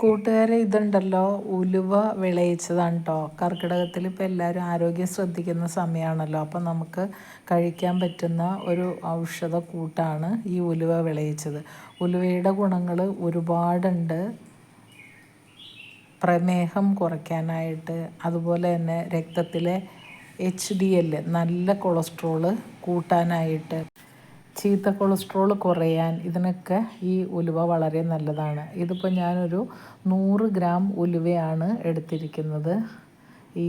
കൂട്ടുകാരെ ഇതുണ്ടല്ലോ ഉലുവ വിളയിച്ചതാണ് കേട്ടോ കർക്കിടകത്തിൽ ഇപ്പോൾ എല്ലാവരും ആരോഗ്യം ശ്രദ്ധിക്കുന്ന സമയമാണല്ലോ അപ്പം നമുക്ക് കഴിക്കാൻ പറ്റുന്ന ഒരു ഔഷധ കൂട്ടാണ് ഈ ഉലുവ വിളയിച്ചത്. ഉലുവയുടെ ഗുണങ്ങൾ ഒരുപാടുണ്ട്. പ്രമേഹം കുറയ്ക്കാനായിട്ട് അതുപോലെ തന്നെ രക്തത്തിലെ എച്ച് ഡി എൽ നല്ല കൊളസ്ട്രോൾ കൂട്ടാനായിട്ട്. ചീത്ത കൊളസ്ട്രോൾ കുറയാൻ ഇതിനൊക്കെ ഈ ഉലുവ വളരെ നല്ലതാണ്. ഇതിപ്പോൾ ഞാനൊരു നൂറ് ഗ്രാം ഉലുവയാണ് എടുത്തിരിക്കുന്നത്. ഈ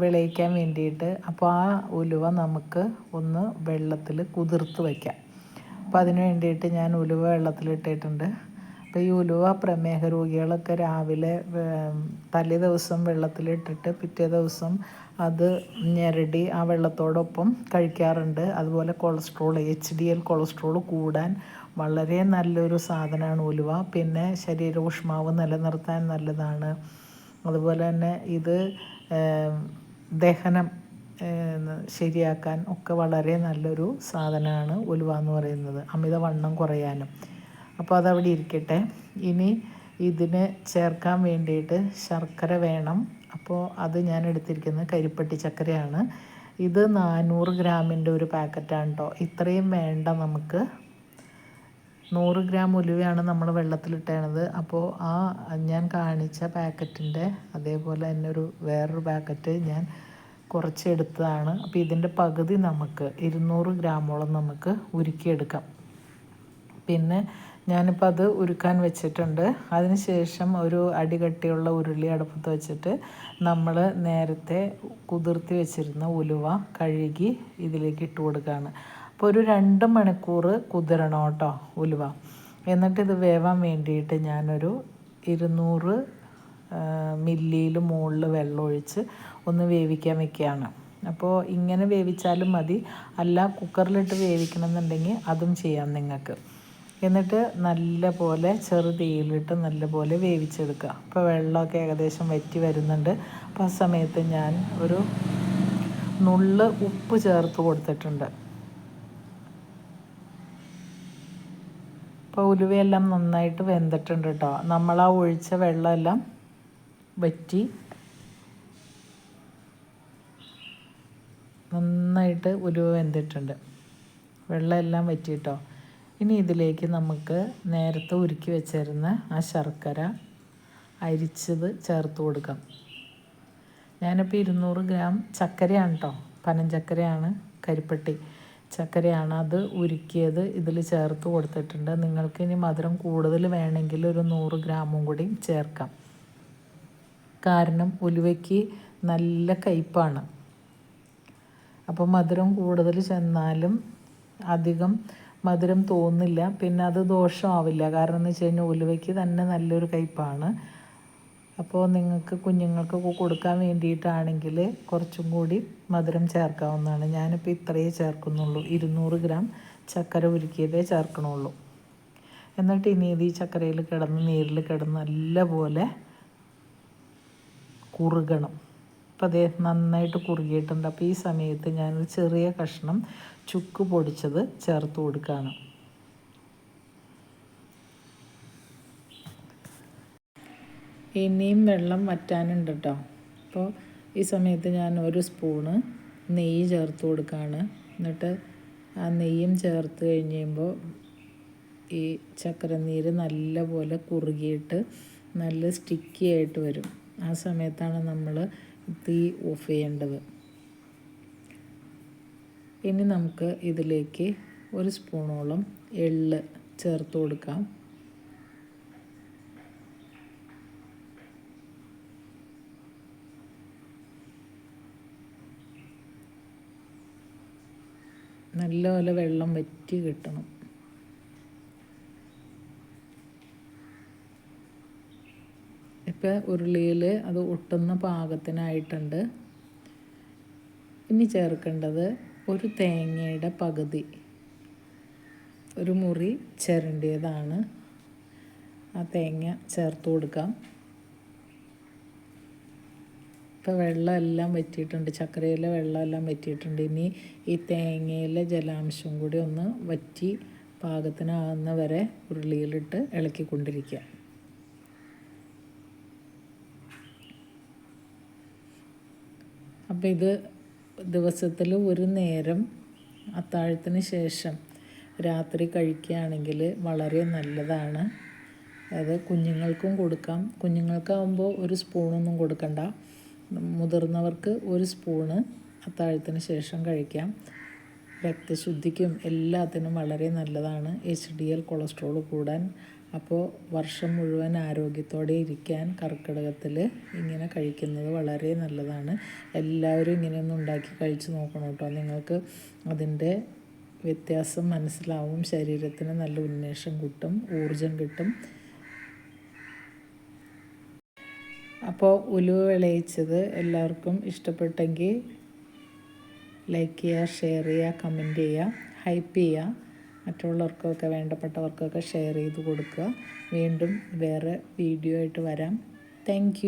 വിളയിക്കാൻ വേണ്ടിയിട്ട്. അപ്പോൾ ആ ഉലുവ നമുക്ക് ഒന്ന് വെള്ളത്തിൽ കുതിർത്ത് വയ്ക്കാം അപ്പോൾ അതിന് വേണ്ടിയിട്ട് ഞാൻ ഉലുവ വെള്ളത്തിലിട്ടിട്ടുണ്ട്. അപ്പോൾ ഈ ഉലുവ പ്രമേഹ രോഗികളൊക്കെ രാവിലെ തലേ ദിവസം വെള്ളത്തിലിട്ടിട്ട് പിറ്റേ ദിവസം അത് ഞെരടി ആ വെള്ളത്തോടൊപ്പം കഴിക്കാറുണ്ട്. അതുപോലെ cholesterol H D L cholesterol കൂടാൻ വളരെ നല്ലൊരു സാധനമാണ് ഉലുവ പിന്നെ ശരീര ഊഷ്മാവ് നിലനിർത്താൻ നല്ലതാണ്. അതുപോലെ തന്നെ ഇത് ദഹനം ശരിയാക്കാൻ ഒക്കെ വളരെ നല്ലൊരു സാധനമാണ് ഉലുവ എന്ന് പറയുന്നത്. അമിതവണ്ണം കുറയാനും. അപ്പോൾ അതവിടെ ഇരിക്കട്ടെ. ഇനി ഇതിന് ചേർക്കാൻ വേണ്ടിയിട്ട് ശർക്കര വേണം. അപ്പോൾ അത് ഞാൻ എടുത്തിരിക്കുന്നത് കരിപ്പട്ടി ചക്കരയാണ്. ഇത് നാനൂറ് ഗ്രാമിന്റെ ഒരു പാക്കറ്റാണ് കേട്ടോ ഇത്രയും വേണ്ട നമുക്ക്. നൂറ് ഗ്രാം ഉലുവയാണ് നമ്മൾ വെള്ളത്തിലിട്ടേണത്. അപ്പോൾ ആ ഞാൻ കാണിച്ച പാക്കറ്റിന്റെ അതേപോലെ തന്നെ ഒരു വേറൊരു പാക്കറ്റ് ഞാൻ കുറച്ചെടുത്തതാണ് അപ്പോൾ ഇതിന്റെ പകുതി നമുക്ക് ഇരുന്നൂറ് ഗ്രാമോളം നമുക്ക് ഉരുക്കിയെടുക്കാം. പിന്നെ ഞാനിപ്പോൾ അത് ഉരുക്കാൻ വെച്ചിട്ടുണ്ട്. അതിനുശേഷം ഒരു അടികട്ടിയുള്ള ഉരുളി അടുപ്പത്ത് വെച്ചിട്ട് നമ്മൾ നേരത്തെ കുതിർത്തി വെച്ചിരുന്ന ഉലുവ കഴുകി ഇതിലേക്ക് ഇട്ട് കൊടുക്കുകയാണ് അപ്പോൾ ഒരു രണ്ട് മണിക്കൂർ കുതിരണം കേട്ടോ ഉലുവ. എന്നിട്ട് ഇത് വേവാൻ വേണ്ടിയിട്ട് ഞാനൊരു ഇരുന്നൂറ് മില്ലിയിൽ മുകളിൽ വെള്ളം ഒഴിച്ച് ഒന്ന് വേവിക്കാൻ വെക്കുകയാണ്. അപ്പോൾ ഇങ്ങനെ വേവിച്ചാലും മതി. അല്ല കുക്കറിലിട്ട് വേവിക്കണമെന്നുണ്ടെങ്കിൽ അതും ചെയ്യാം നിങ്ങൾക്ക്. എന്നിട്ട് നല്ല പോലെ ചെറു തീയിലിട്ട് നല്ല പോലെ വേവിച്ചെടുക്കുക. അപ്പോൾ വെള്ളമൊക്കെ ഏകദേശം വറ്റി വരുന്നുണ്ട്. അപ്പോൾ ആ സമയത്ത് ഞാൻ ഒരു നുള്ള് ഉപ്പ് ചേർത്ത് കൊടുത്തിട്ടുണ്ട്. അപ്പോൾ ഉലുവയെല്ലാം നന്നായിട്ട് വെന്തിട്ടുണ്ട് കേട്ടോ. നമ്മൾ ആ ഒഴിച്ച വെള്ളമെല്ലാം വറ്റി നന്നായിട്ട് ഉലുവ വെന്തിട്ടുണ്ട്. വെള്ളമെല്ലാം വറ്റിയിട്ടോ ഇനി ഇതിലേക്ക് നമുക്ക് നേരത്തെ ഉരുക്കി വെച്ചിരുന്ന ആ ശർക്കര അരിച്ചത് ചേർത്ത് കൊടുക്കാം. ഞാനിപ്പോൾ ഇരുന്നൂറ് ഗ്രാം ചക്കരയാണ് കേട്ടോ പനഞ്ചക്കരയാണ് കരിപ്പട്ടി ചക്കരയാണ് അത് ഉരുക്കിയത് ഇതിൽ ചേർത്ത് കൊടുത്തിട്ടുണ്ട്. നിങ്ങൾക്ക് ഇനി മധുരം കൂടുതൽ വേണമെങ്കിൽ ഒരു നൂറ് ഗ്രാമും കൂടി ചേർക്കാം. കാരണം ഉലുവയ്ക്ക് നല്ല കയ്പ്പാണ് അപ്പോൾ മധുരം കൂടുതൽ ചെന്നാലും അധികം മധുരം തോന്നില്ല. പിന്നെ അത് ദോഷമാവില്ല. കാരണം എന്ന് വെച്ച് കഴിഞ്ഞാൽ ഉലുവയ്ക്ക് തന്നെ നല്ലൊരു കയ്പ്പാണ് അപ്പോൾ നിങ്ങൾക്ക് കുഞ്ഞുങ്ങൾക്കൊക്കെ കൊടുക്കാൻ വേണ്ടിയിട്ടാണെങ്കിൽ കുറച്ചും കൂടി മധുരം ചേർക്കാവുന്നതാണ്. ഞാനിപ്പോൾ ഇത്രയേ ചേർക്കുന്നുള്ളൂ. ഇരുന്നൂറ് ഗ്രാം ചക്കര ഉരുക്കിയതേ ചേർക്കണുള്ളൂ. എന്നിട്ട് ഇനി ഇത് ഈ ചക്കരയിൽ കിടന്ന് നീരിൽ കിടന്ന് നല്ലപോലെ കുറുകണം. അപ്പോൾ അതേ നന്നായിട്ട് കുറുകിയിട്ടുണ്ട്. അപ്പോൾ ഈ സമയത്ത് ഞാനൊരു ചെറിയ കഷ്ണം ചുക്ക് പൊടിച്ചത് ചേർത്ത് കൊടുക്കുകയാണ് ഇനിയും വെള്ളം വറ്റാനുണ്ട് കേട്ടോ അപ്പോൾ ഈ സമയത്ത് ഞാൻ ഒരു സ്പൂണ് നെയ്യ് ചേർത്ത് കൊടുക്കുകയാണ് എന്നിട്ട് ആ നെയ്യും ചേർത്ത് കഴിഞ്ഞ് കഴിയുമ്പോൾ ഈ ചക്കരനീര് നല്ലപോലെ കുറുകിയിട്ട് നല്ല സ്റ്റിക്കി ആയിട്ട് വരും. ആ സമയത്താണ് നമ്മൾ തീ ഓഫ് ചെയ്യേണ്ടത്. ഇനി നമുക്ക് ഇതിലേക്ക് ഒരു സ്പൂണോളം എള്ള് ചേർത്ത് കൊടുക്കാം. നല്ലപോലെ വെള്ളം വറ്റി കിട്ടണം. ഇപ്പോൾ ഉരുളിയിൽ അത് ഒട്ടുന്ന പാകത്തിനായിട്ടുണ്ട്. ഇനി ചേർക്കേണ്ടത് ഒരു തേങ്ങയുടെ പകുതി. ഒരു മുറി ചിരണ്ടിയതാണ്. ആ തേങ്ങ ചേർത്ത് കൊടുക്കാം. ഇപ്പോൾ വെള്ളമെല്ലാം വറ്റിയിട്ടുണ്ട്. ചക്കരയിലെ വെള്ളമെല്ലാം വറ്റിയിട്ടുണ്ട്. ഇനി ഈ തേങ്ങയിലെ ജലാംശം കൂടി ഒന്ന് വറ്റി പാകത്തിനാകുന്ന വരെ ഉരുളിയിലിട്ട് ഇളക്കിക്കൊണ്ടിരിക്കുക. അപ്പോൾ ഇത് ദിവസത്തിൽ ഒരു നേരം അത്താഴത്തിന് ശേഷം രാത്രി കഴിക്കുകയാണെങ്കിൽ വളരെ നല്ലതാണ്. അത് കുഞ്ഞുങ്ങൾക്കും കൊടുക്കാം. കുഞ്ഞുങ്ങൾക്കാവുമ്പോൾ ഒരു സ്പൂണൊന്നും കൊടുക്കണ്ട. മുതിർന്നവർക്ക് ഒരു സ്പൂണ് അത്താഴത്തിന് ശേഷം കഴിക്കാം. രക്തശുദ്ധിക്കും എല്ലാത്തിനും വളരെ നല്ലതാണ്. എച്ച് ഡി എൽ കൊളസ്ട്രോൾ കൂടാൻ അപ്പോൾ വർഷം മുഴുവൻ ആരോഗ്യത്തോടെ ഇരിക്കാൻ കർക്കിടകത്തിൽ ഇങ്ങനെ കഴിക്കുന്നത് വളരെ നല്ലതാണ്. എല്ലാവരും ഇങ്ങനെയൊന്നും ഉണ്ടാക്കി കഴിച്ച് നോക്കണം കേട്ടോ. നിങ്ങൾക്ക് അതിന്റെ വ്യത്യാസം മനസ്സിലാവും. ശരീരത്തിന് നല്ല ഉന്മേഷം കിട്ടും ഊർജം കിട്ടും. അപ്പോൾ ഉലുവ വിളയിച്ചത് എല്ലാവർക്കും ഇഷ്ടപ്പെട്ടെങ്കിൽ ലൈക്ക് ചെയ്യുക ഷെയർ ചെയ്യുക കമന്റ് ചെയ്യുക ഹൈപ്പ് ചെയ്യുക. മറ്റുള്ളവർക്കൊക്കെ വേണ്ടപ്പെട്ടവർക്കൊക്കെ ഷെയർ ചെയ്ത് കൊടുക്കുക. വീണ്ടും വേറെ വീഡിയോ ആയിട്ട് വരാം. താങ്ക്